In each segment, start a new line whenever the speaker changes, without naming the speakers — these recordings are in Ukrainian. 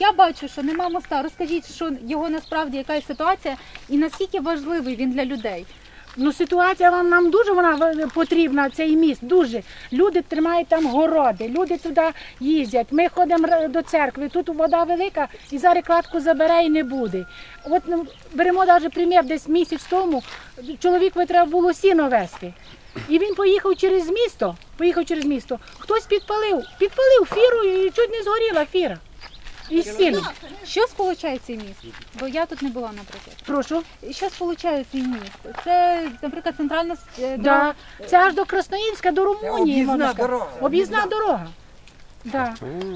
я бачу, що нема моста. Розкажіть, що його насправді яка ситуація і наскільки важливий він для людей.
Ну, ситуація вам нам дуже вона потрібна, цей міст, дуже. Люди тримають там городи, люди туди їздять. Ми ходимо до церкви, тут вода велика і зараз кладку забере і не буде. От ну, беремо навіть примір, десь місяць тому чоловікові треба було сіно вести. І він поїхав через місто, поїхав через місто. Хтось підпалив, підпалив фіру і чуть не згоріла фіра. І сіном.
Що сполучає цей міст? Бо я тут не була, наприклад.
Прошу.
Що сполучає цей міст? Це, наприклад, центральна е,
Да. Це аж до Красноїльська, до Румунії.
об'їзна
можна сказати.
дорога.
Об'їзна дорога. Да.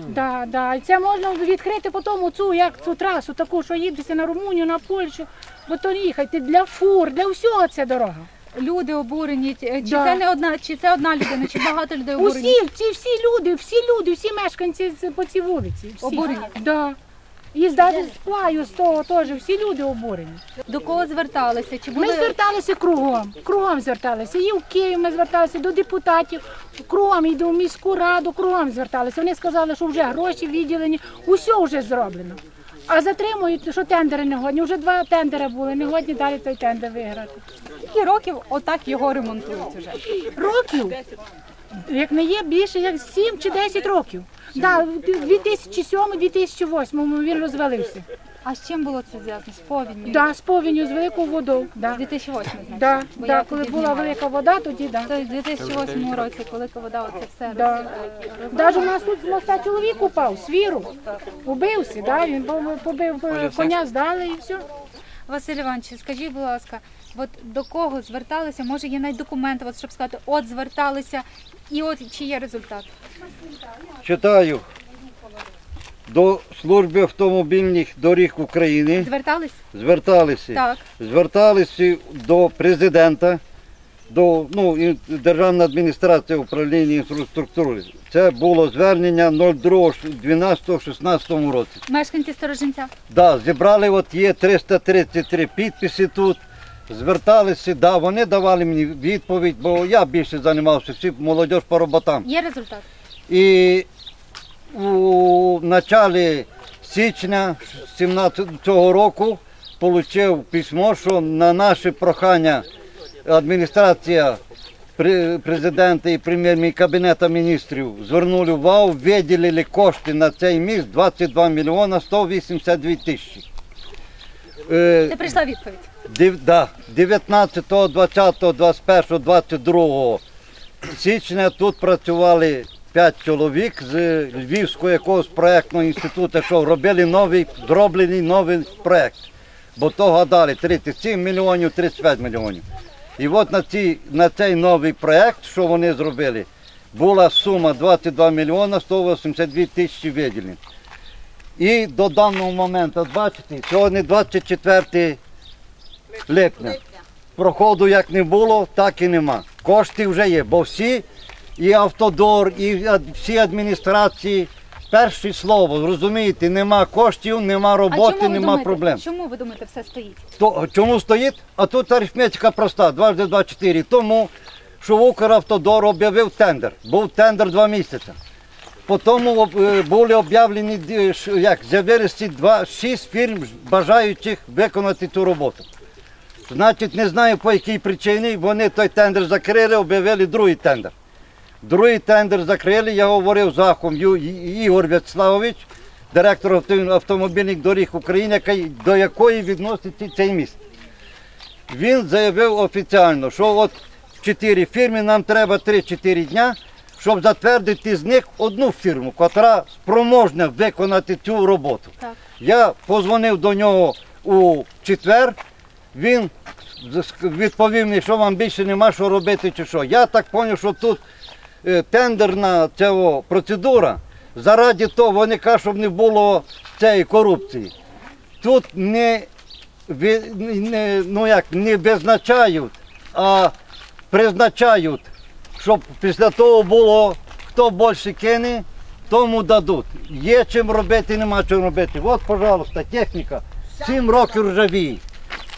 Да, да. І це можна відкрити потім цю, як цю трасу, таку, що їдеться на Румунію, на Польщу, бо то їхати для фур, для всього ця дорога.
Люди обурені. Чи
Да.
це не одна, чи це одна людина, чи багато людей обурені?
Усі, ці всі люди, всі люди, всі мешканці з- по цій вулиці. Всі.
Обурені?
Да. І навіть з плаю з того теж, всі люди обурені.
До кого зверталися? Чи
Ми
були
зверталися кругом, кругом зверталися. І в Київ ми зверталися до депутатів, кругом і до міську раду, кругом зверталися. Вони сказали, що вже гроші відділені, усе вже зроблено. А затримують, що тендери не годні. Вже два тендери були, не годні далі той тендер виграти.
скільки років отак його ремонтують вже?
Років, як не є більше, як 7 чи 10 років. Да, в 2007-2008 він розвалився.
А з чим було це зв'язано? З повінню?
Да, з повінню, з великою водою. Да.
2008, значить.
Да,
Бо
да,
я
коли
тоді
була
знімала.
велика вода, тоді да.
Тобто в 2008 році, коли вода оце все
Да.
роз- е, роз-
Навіть у нас тут з моста чоловік упав, свіру. Убився, да? він пов- побив е, коня, здали і все.
Василь Іванович, скажіть, будь ласка, от до кого зверталися? Може, є навіть документи, от, щоб сказати, от зверталися, і от чи є результат?
Читаю до служби автомобільних доріг України.
Звертались?
Зверталися.
Так.
Зверталися до президента, до ну, і Державної адміністрації управління інфраструктури. Це було звернення 02.12.16 році.
Мешканці Сторожинця?
Да, зібрали, от є 333 підписи тут. Зверталися, да, вони давали мені відповідь, бо я більше займався, всі молодь по роботам.
Є результат?
І у началі січня 17 року отримав письмо, що на наше прохання адміністрація президента і прем'єр кабінету міністрів звернули увагу, виділили кошти на цей міст 22 мільйона 182 тисячі. Е,
Це прийшла відповідь.
Да, 19, 20, 21, 22 січня тут працювали 5 чоловік з Львівського якогось проєктного інституту, що робили новий, зроблений новий проєкт. Бо то гадали 37 мільйонів, 35 мільйонів. І от на, ці, на цей новий проєкт, що вони зробили, була сума 22 мільйона 182 тисячі виділень. І до даного моменту, бачите, сьогодні 24 липня. Проходу як не було, так і нема. Кошти вже є, бо всі, і автодор, і всі адміністрації, перше слово, розумієте, нема коштів, нема
а
роботи,
чому
нема
думаєте,
проблем.
Чому ви думаєте, все стоїть?
То, чому стоїть? А тут арифметика проста, дважди два чотири. Тому, що Укравтодор об'явив тендер. Був тендер два місяці. Потім е, були об'явлені ді- як, з'явилися два, шість фірм, бажаючих виконати цю роботу. Значить, не знаю по якій причині вони той тендер закрили, об'явили другий тендер. Другий тендер закрили, я говорив з Ахом Ігор В'ячеславович, директор автомобільних доріг України, до якої відноситься цей міст. Він заявив офіційно, що от чотири фірми, нам треба 3-4 дня, щоб затвердити з них одну фірму, яка спроможна виконати цю роботу.
Так.
Я позвонив до нього у четвер, він відповів мені, що вам більше нема що робити чи що. Я так зрозумів, що тут тендерна цього процедура, заради того вони кажуть, щоб не було цієї корупції. Тут не, не, ну як, не визначають, а призначають, щоб після того було, хто більше кине, тому дадуть. Є чим робити, нема чим робити. От, пожалуйста, техніка. Сім років ржавіє.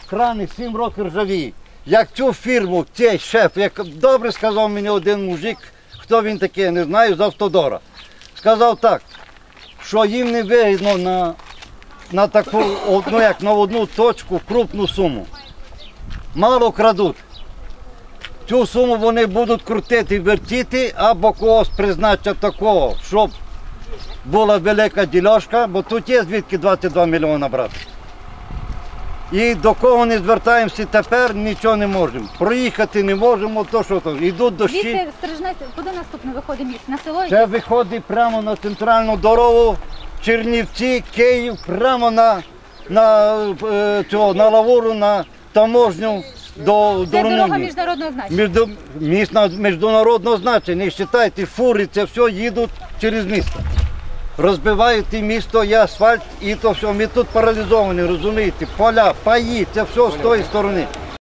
Крани сім років ржавіє. Як цю фірму, цей шеф, як добре сказав мені один мужик, хто він такий, не знаю, з автодора. Сказав так, що їм не вигідно на, на таку одну, як на одну точку крупну суму. Мало крадуть. Цю суму вони будуть крутити, вертіти або когось призначать такого, щоб була велика ділянка, бо тут є звідки 22 мільйони брати. І до кого не звертаємося тепер, нічого не можемо. Проїхати не можемо, то що то, йдуть дощі.
Звідси Сторожнець, куди наступне виходить міст? На село?
Це виходить прямо на центральну дорогу, Чернівці, Київ, прямо на, на, е, цього, на лавуру, на таможню до,
Це
до
дорога
Румунії.
міжнародного значення.
Міждо- Міст на міжнародного значення. Не вважайте, фури, це все їдуть через місто. Розбивають і місто, і асфальт, і то все. Ми тут паралізовані, розумієте? Поля, паї, це все з тої сторони.